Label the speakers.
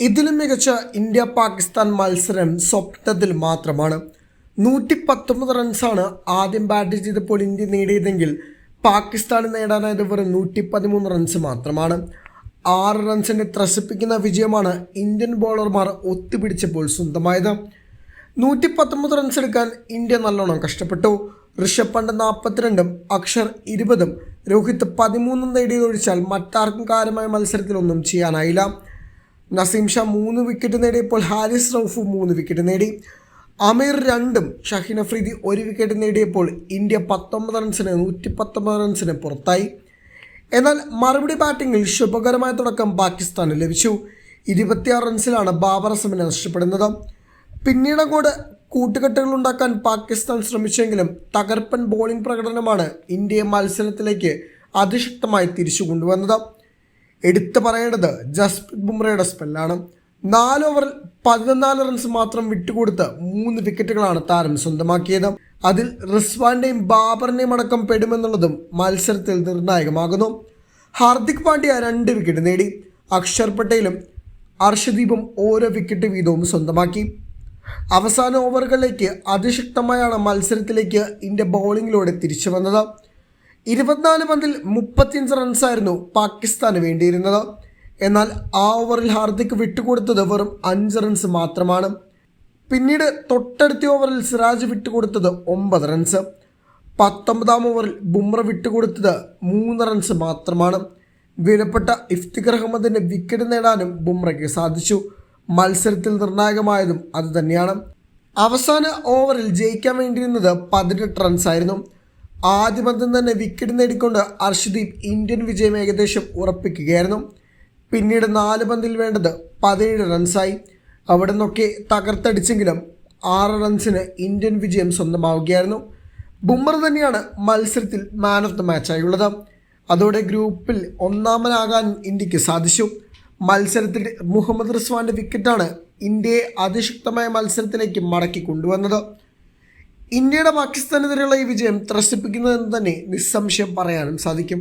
Speaker 1: ഇതിലും മികച്ച ഇന്ത്യ പാകിസ്ഥാൻ മത്സരം സ്വപ്നത്തിൽ മാത്രമാണ്. നൂറ്റി പത്തൊമ്പത് റൺസാണ് ആദ്യം ബാറ്റ് ചെയ്തപ്പോൾ ഇന്ത്യ നേടിയതെങ്കിൽ പാകിസ്ഥാൻ നേടാനായത് വെറും നൂറ്റി പതിമൂന്ന് റൺസ് മാത്രമാണ്. ആറ് റൺസിനെ ത്രസിപ്പിക്കുന്ന വിജയമാണ് ഇന്ത്യൻ ബോളർമാർ ഒത്തുപിടിച്ചപ്പോൾ സ്വന്തമായത്. നൂറ്റി പത്തൊമ്പത് റൺസ് എടുക്കാൻ ഇന്ത്യ നല്ലോണം കഷ്ടപ്പെട്ടു. ഋഷഭ് പണ്ട് നാൽപ്പത്തിരണ്ടും അക്ഷർ ഇരുപതും. രോഹിത് പതിമൂന്നും നേടിയതൊഴിച്ചാൽ മറ്റാർക്കും കാര്യമായ മത്സരത്തിലൊന്നും ചെയ്യാനായില്ല. നസീം ഷാ മൂന്ന് വിക്കറ്റ് നേടിയപ്പോൾ ഹാരിസ് റൌഫ് മൂന്ന് വിക്കറ്റ് നേടി. അമീർ രണ്ടും ഷഹീൻ അഫ്രീദി ഒരു വിക്കറ്റ് നേടിയപ്പോൾ ഇന്ത്യ പത്തൊമ്പത് റൺസിന് നൂറ്റി പത്തൊമ്പത് റൺസിന് പുറത്തായി. എന്നാൽ മറുപടി ബാറ്റിംഗിൽ ശുഭകരമായ തുടക്കം പാകിസ്ഥാന് ലഭിച്ചു. ഇരുപത്തിയാറ് റൺസിലാണ് ബാബർ അസമിനെ നഷ്ടപ്പെടുന്നത്. പിന്നീട് അങ്ങോട്ട് കൂട്ടുകെട്ടുകൾ ഉണ്ടാക്കാൻ പാകിസ്ഥാൻ ശ്രമിച്ചെങ്കിലും തകർപ്പൻ ബോളിംഗ് പ്രകടനമാണ് ഇന്ത്യയെ മത്സരത്തിലേക്ക് അതിശക്തമായി തിരിച്ചു കൊണ്ടുവന്നത്. എടുത്തു പറയേണ്ടത് ജസ്പ്രീത് ബുംറയുടെ സ്പെല്ലാണ് നാല് ഓവറിൽ പതിനാല് റൺസ് മാത്രം വിട്ടുകൊടുത്ത് മൂന്ന് വിക്കറ്റുകളാണ് താരം സ്വന്തമാക്കിയത്. അതിൽ റിസ്വാന്റെയും ബാബറിനെയും അടക്കം പെടുമെന്നുള്ളതും മത്സരത്തിൽ നിർണായകമാകുന്നു. ഹാർദിക് പാണ്ഡ്യ രണ്ട് വിക്കറ്റ് നേടി. അക്ഷർ പട്ടേലും അർഷദീപും ഓരോ വിക്കറ്റ് വീതവും സ്വന്തമാക്കി. അവസാന ഓവറുകളിലേക്ക് അതിശക്തമായാണ് മത്സരത്തിലേക്ക് ഇന്ത്യ ബൗളിങ്ങിലൂടെ തിരിച്ചു വന്നത്. ഇരുപത്തിനാല് പന്തിൽ മുപ്പത്തിയഞ്ച് റൺസായിരുന്നു പാകിസ്ഥാന് വേണ്ടിയിരുന്നത്. എന്നാൽ ആ ഓവറിൽ ഹാർദിക് വിട്ടുകൊടുത്തത് വെറും അഞ്ച് റൺസ് മാത്രമാണ്. പിന്നീട് തൊട്ടടുത്ത ഓവറിൽ സിറാജ് വിട്ടുകൊടുത്തത് ഒമ്പത് റൺസ് പത്തൊമ്പതാം ഓവറിൽ ബുംറ വിട്ടുകൊടുത്തത് മൂന്ന് റൺസ് മാത്രമാണ്. വിലപ്പെട്ട ഇഫ്തിഖർ അഹമ്മദിന്റെ വിക്കറ്റ് നേടാനും ബുംറയ്ക്ക് സാധിച്ചു. മത്സരത്തിൽ നിർണായകമായതും അതുതന്നെയാണ് അവസാന ഓവറിൽ ജയിക്കാൻ വേണ്ടിയിരുന്നത് പതിനെട്ട് റൺസായിരുന്നു ആദ്യ പന്തം തന്നെ വിക്കറ്റ് നേടിക്കൊണ്ട് അർഷദീപ് ഇന്ത്യൻ വിജയം ഏകദേശം ഉറപ്പിക്കുകയായിരുന്നു. പിന്നീട് നാല് പന്തിൽ വേണ്ടത് പതിനേഴ് റൺസായി അവിടെ നിന്നൊക്കെ തകർത്തടിച്ചെങ്കിലും ആറ് റൺസിന് ഇന്ത്യൻ വിജയം സ്വന്തമാവുകയായിരുന്നു. ബുംറ തന്നെയാണ് മത്സരത്തിൽ മാൻ ഓഫ് ദ മാച്ചായുള്ളത് അതോടെ ഗ്രൂപ്പിൽ ഒന്നാമനാകാൻ ഇന്ത്യയ്ക്ക് സാധിച്ചു. മത്സരത്തിൽ മുഹമ്മദ് റിസ്വാന്റെ വിക്കറ്റാണ് ഇന്ത്യയെ അതിശക്തമായ മത്സരത്തിലേക്ക് മടക്കി കൊണ്ടുവന്നത്. ഇന്ത്യയുടെ പാകിസ്ഥാനെതിരെയുള്ള ഈ വിജയം ത്രസിപ്പിക്കുന്നതെന്ന് തന്നെ നിസ്സംശയം പറയാനും സാധിക്കും.